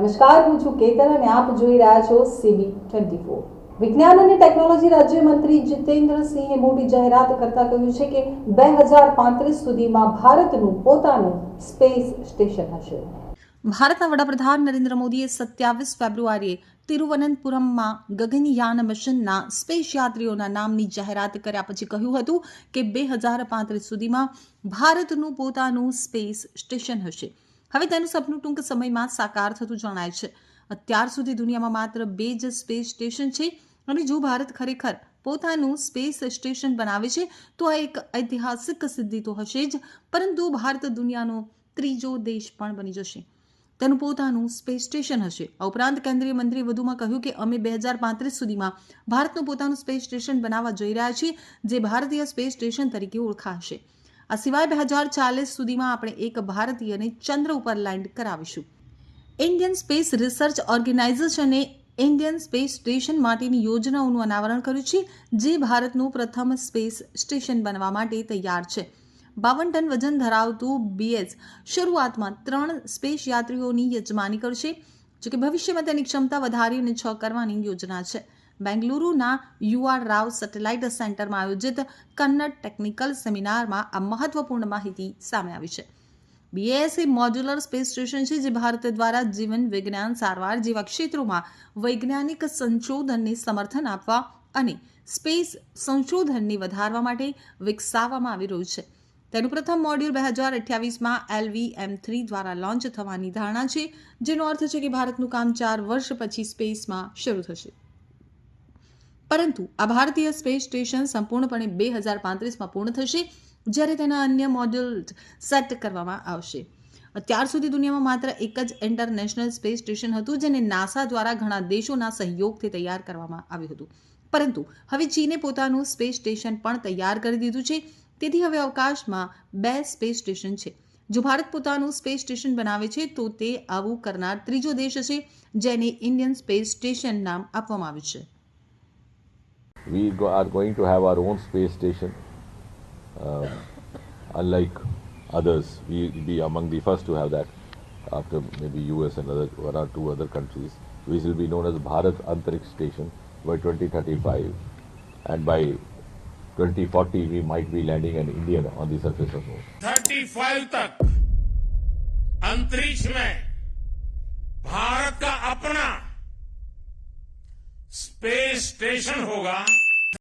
નમસ્કાર, હું છું કેતન અને આપ જોઈ રહ્યા છો સીબી ટ્વેન્ટી ફોર. વિજ્ઞાન અને ટેકનોલોજી રાજ્યમંત્રી જીતેન્દ્રસિંહે મોટી જાહેરાત કરતા કહ્યું છે કે બે હજાર પાંત્રીસ સુધીમાં ભારતનું પોતાનું સ્પેસ સ્ટેશન હશે. ભારતના વડાપ્રધાન નરેન્દ્ર મોદીએ સત્યાવીસ ફેબ્રુઆરીએ તિરુવનંતપુરમમાં ગગનયાન મિશનના સ્પેસ યાત્રીઓના નામની જાહેરાત કર્યા પછી કહ્યું હતું કે બે હજાર પાંત્રીસ સુધીમાં ભારતનું પોતાનું સ્પેસ સ્ટેશન હશે. હવે તેનું સપનું ટૂંક સમયમાં સાકાર થતું જણાય છે. અત્યાર સુધી દુનિયામાં માત્ર બે જ સ્પેસ સ્ટેશન છે અને જો ભારત ખરેખર પોતાનું સ્પેસ સ્ટેશન બનાવે છે, તો આ એક ઐતિહાસિક સિદ્ધિ તો હશે જ, પરંતુ ભારત દુનિયાનો ત્રીજો દેશ પણ બની જશે. તેનું પોતાનું સ્પેસ સ્ટેશન હશે. આ ઉપરાંત કેન્દ્રીય મંત્રીએ વધુમાં કહ્યું કે અમે બે હજાર પાંત્રીસ સુધીમાં ભારતનું પોતાનું સ્પેસ સ્ટેશન બનાવવા જઈ રહ્યા છીએ, જે ભારતીય સ્પેસ સ્ટેશન તરીકે ઓળખાશે. આ સિવાય બે હજાર ચાલીસ સુધીમાં આપણે એક ભારતીયને ચંદ્ર ઉપર લેન્ડ કરાવીશું. ઇન્ડિયન સ્પેસ રિસર્ચ ઓર્ગેનાઇઝેશને ઇન્ડિયન સ્પેસ સ્ટેશન માટેની યોજનાઓનું અનાવરણ કર્યું છે, જે ભારતનું પ્રથમ સ્પેસ સ્ટેશન બનવા માટે તૈયાર છે. બાવન ટન વજન ધરાવતું બીએસ શરૂઆતમાં ત્રણ સ્પેસ યાત્રીઓની યજમાની કરશે, જોકે ભવિષ્યમાં તેની ક્ષમતા વધારીને છ કરવાની યોજના છે. બેંગલુરુના યુઆર રાવ સેટેલાઇટ સેન્ટરમાં આયોજિત કન્નડ ટેકનિકલ સેમિનારમાં આ મહત્વપૂર્ણ માહિતી સામે આવી છે. બીએસ એ મોડ્યુલર સ્પેસ સ્ટેશન છે જે ભારત દ્વારા જીવન વિજ્ઞાન સારવાર જેવા ક્ષેત્રોમાં વૈજ્ઞાનિક સંશોધનને સમર્થન આપવા અને સ્પેસ સંશોધનને વધારવા માટે વિકસાવવામાં આવી રહ્યું છે. તેનું પ્રથમ મોડ્યુલ બે હજાર અઠ્યાવીસમાં એલવી એમ થ્રી દ્વારા લોન્ચ થવાની ધારણા છે, જેનો અર્થ છે કે ભારતનું કામ ચાર વર્ષ પછી સ્પેસમાં શરૂ થશે. પરંતુ આ ભારતીય સ્પેસ સ્ટેશન સંપૂર્ણપણે બે હજાર પાંત્રીસમાં પૂર્ણ થશે જ્યારે તેના અન્ય મોડ્યુલ સેટ કરવામાં આવશે. અત્યાર સુધી દુનિયામાં માત્ર એક જ ઇન્ટરનેશનલ સ્પેસ સ્ટેશન હતું, જેને નાસા દ્વારા ઘણા દેશોના સહયોગથી તૈયાર કરવામાં આવ્યું હતું. પરંતુ હવે ચીને પોતાનું સ્પેસ સ્ટેશન પણ તૈયાર કરી દીધું છે. તેથી હવે અવકાશમાં બે સ્પેસ સ્ટેશન છે. જો ભારત પોતાનું સ્પેસ સ્ટેશન બનાવે છે, તો તે આવું કરનાર ત્રીજો દેશ હશે, જેને ઇન્ડિયન સ્પેસ સ્ટેશન નામ આપવામાં આવ્યું છે. We go, are going to have our own space station. Um, unlike others, we will be among the first to have that after maybe US and other one or two other countries, which will be known as Bharat Antariksh Station by 2035. And by 2040, we might be landing an Indian on the surface of Moon. Thirty five तक अंतरिक्ष में भारत का अपना space station होगा